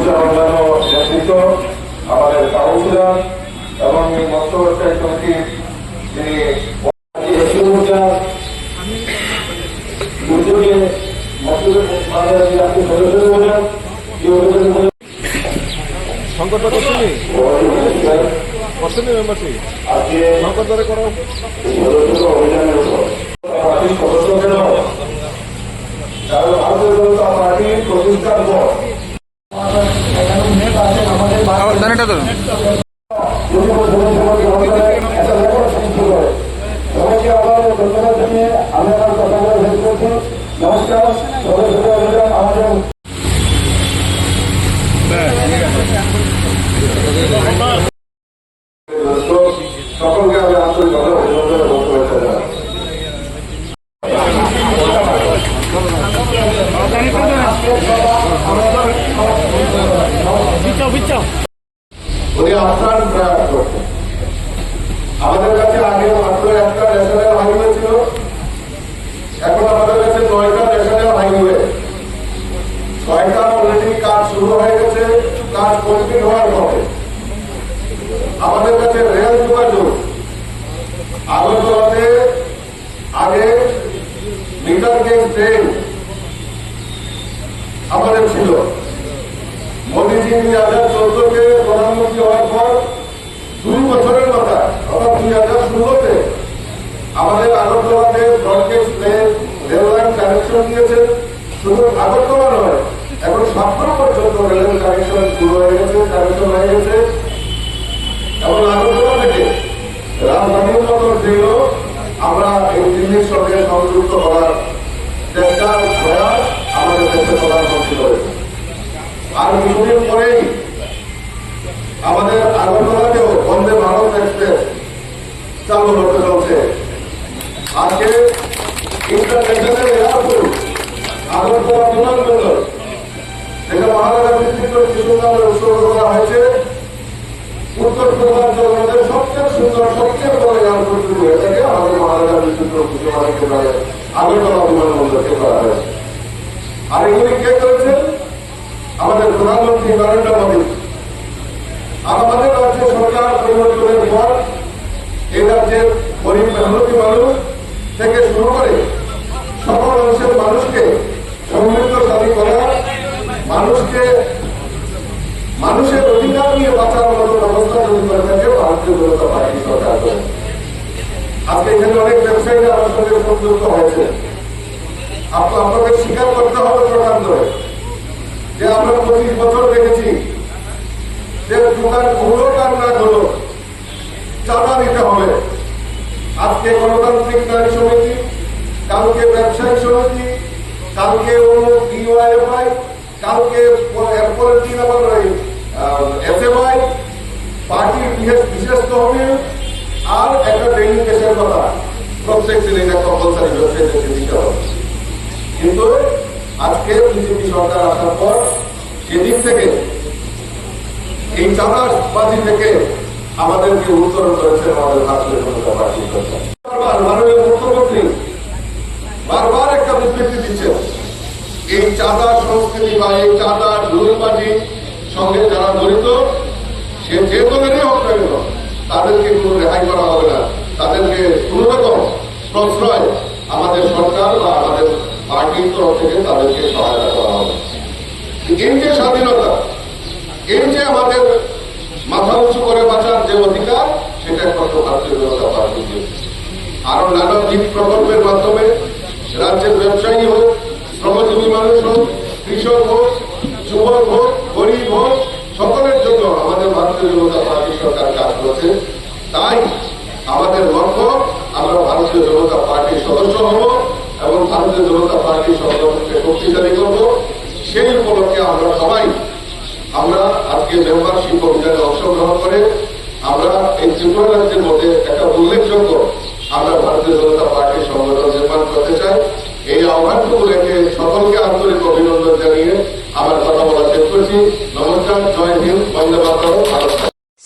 সহ অন্যান্য নেতৃত্ব আমাদের কাউন্সিলর এবং ব্যবসায়ী কমিটির যিনি এসিমুজা দুর্যোগে মৎস্য মানে আপনি সদস্য রয়েছেন এই অভিযানে সংকট করছেন করছেন মেম্বারশিপ সংকট দরে করো সদস্য অভিযানের উপর পার্টির সদস্যদের কারণ ভারতীয় জনতা পার্টির প্রতিষ্ঠার পর জানেটা ধরুন যদি কোনো জনসভা গ্রহণ করে একটা রেকর্ড সৃষ্টি করে সবাইকে আবার ধন্যবাদ জানিয়ে আমি আমার কথা বলে শেষ করছি নমস্কার সদস্য অভিযান আমাদের সকলকে আমি আন্তরিকভাবে অভিনন্দন এবং শুভেচ্ছা জানাই উনি আমাদের কাছে আগে মাত্র একটা ন্যাশনাল হাইওয়ে ছিল। এখন আমাদের কাছে নয়টা হাইওয়ে। ছয়টা অলরেডি কাজ শুরু হয়ে গেছে, কাজ কমপ্লিট হওয়ার পরে। আমাদের কাছে রেল যোগাযোগ। আগরতলাতে আগে মিটার গেজ ট্রেন আমাদের ছিল। মোদীজি দুই হাজার চোদ্দকে প্রধানমন্ত্রী হওয়ার পর দুই বছরের মাথায় অর্থাৎ দুই হাজার ষোলোতে আমাদের আগরতলাতে broad gauge plain rail line connection দিয়েছে। শুধু আগরতলা নয়, এখন সাতটা পর্যন্ত রেল কানেকশন শুরু হয়ে গেছে কানেকশন হয়ে গেছে। এবং আগরতলা থেকে রাজধানীর মতো ট্রেনও আমরা এই দিল্লির সঙ্গে সংযুক্ত করার চেষ্টা প্রয়াস আমাদের দেশে প্রধানমন্ত্রী করেছে আর কিছুদিন পরেই আমাদের আগরতলাতেও বন্দে ভারত এক্সপ্রেস চালু হতে চলছে। আজকে ইন্টারন্যাশনাল এয়ারপোর্ট আগরতলা বিমানবন্দর মহারাজা বিস্তৃত উৎসর্গ করা হয়েছে। উত্তর পূর্বাঞ্চলের সবচেয়ে সুন্দর, সবচেয়ে বড় এয়ারপোর্ট শুরু হয়ে থাকে আমাদের মহারাজা বিস্তৃত শিশু নামে আগরতলা বিমানবন্দরকে করা হয়েছে। আর এগুলি কে করেছেন আমাদের প্রধানমন্ত্রী নরেন্দ্র মোদী। আমাদের রাজ্য সরকার পরিবর্তনের পর এই রাজ্যের গরিব মেহনতি মানুষ থেকে শুরু করে সকল অংশের মানুষকে সমৃদ্ধশালী করা, মানুষকে, মানুষের অধিকার নিয়ে বাঁচার মতো ব্যবস্থা তৈরি করে থাকে ভারতীয় জনতা পার্টি সরকার করে। আজকে এখানে অনেক ব্যবসায়ীরা আমার সঙ্গে সংযুক্ত হয়েছে। আপ- আপনাদের স্বীকার করতে হবে প্রকান্তরে যে আমরা পঁচিশ বছর দেখেছি যে দোকান না খুলো চাঁদা দিতে হবে। আজকে গণতান্ত্রিক নারী সমিতি, কালকে ব্যবসায়ী সমিতি, কালকে কালকে এরপরের দিন আবার ওই এসএফআই পার্টির বিশেষ বিশেষ তহবিল আর একটা ডেইলি কেসের কথা। প্রত্যেক দিন এটা কম্পালসারি দিতে হবে। কিন্তু আজকে বিজেপি সরকার আসার পর, সেদিক থেকে এই চাঁদাবাজি থেকে আমাদেরকে উত্তরণ করেছেন আমাদের ভারতীয় জনতা পার্টি মুখ্যমন্ত্রী বারবার একটা বিবৃতি এই সংস্কৃতি বা এই সঙ্গে যারা জড়িত, সে যে হোক না কেন, তাদেরকে কোনো রেহাই করা হবে না। তাদেরকে কোনো রকম প্রশ্রয় আমাদের সরকার বা আমাদের পার্টির তরফ থেকে তাদেরকে সহায়তা করা হবে। স্বাধীনতা এই যে আমাদের মাথা উঁচু করে বাঁচার যে অধিকার, সেটা একমাত্র ভারতীয় জনতা পার্টি আরও নানা দ্বীপ প্রকল্পের মাধ্যমে রাজ্যের ব্যবসায়ী হোক, শ্রমজীবী মানুষ হোক, কৃষক হোক, যুবক হোক, গরিব হোক, সকলের জন্য আমাদের ভারতীয় জনতা পার্টি সরকার কাজ করেছে। তাই আমাদের লক্ষ্য, আমরা ভারতীয় জনতা পার্টির সদস্য হব এবং ভারতীয় জনতা পার্টির সংগঠনকে শক্তিশালী করব। সেই উপলক্ষে আমরা সবাই আমরা আজকে মেম্বারশিপ অভিযানে অংশগ্রহণ করে আমরা এই ত্রিপুরা রাজ্যের মধ্যে একটা উল্লেখযোগ্য আমরা ভারতীয় জনতা পার্টির সংগঠন নির্মাণ করতে চাই। এই আহ্বানটুকু সকলকে আন্তরিক অভিনন্দন জানিয়ে আমার কথা বলা শেষ করছি। নমস্কার, জয় হিন্দ, বন্দে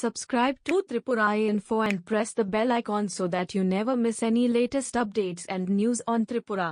Subscribe to Tripura Info and press the bell icon so that you never miss any latest updates and news on Tripura.